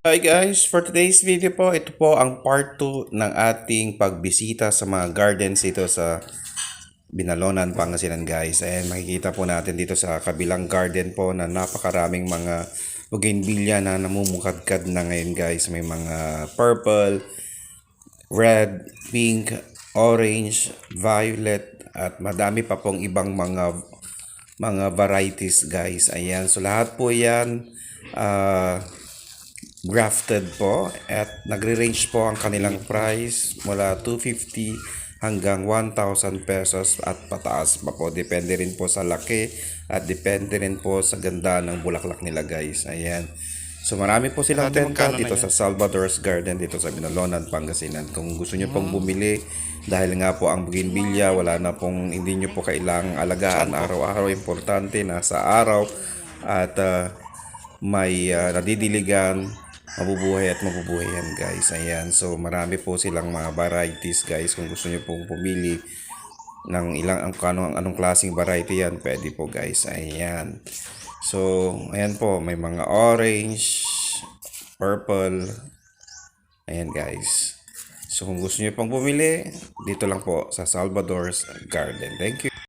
Hi guys, for today's video po, ito po ang part 2 ng ating pagbisita sa mga gardens dito sa Binalonan, Pangasinan guys. And makikita po natin dito sa kabilang garden po na napakaraming mga bougainvillea na namumukadkad na ngayon guys. May mga purple, red, pink, orange, violet, at madami pa pong ibang mga mga varieties guys. Ayan, so lahat po yan ah grafted po at nagre-range po ang kanilang price mula 250 hanggang 1,000 pesos at pataas pa po. Depende rin po sa laki at depende rin po sa ganda ng bulaklak nila guys. Ayan. So marami po silang Ate, benta dito sa Salvador's Garden dito sa Binalonan, Pangasinan. Kung gusto niyo pong bumili dahil nga po ang bougainvillea wala na pong hindi niyo po kailangang alagaan araw-araw importante nasa araw at ah, may ah, nadidiligan mabubuhay at mabubuhay yan guys. Ayan so marami po silang mga varieties guys. Kung gusto niyo pong pumili ng ilang ang anong, anong klaseng variety yan pwede po guys. Ayan. So ayan po. May mga orange purple. Ayan guys. So kung gusto niyo pong bumili dito lang po sa Salvador's Garden. Thank you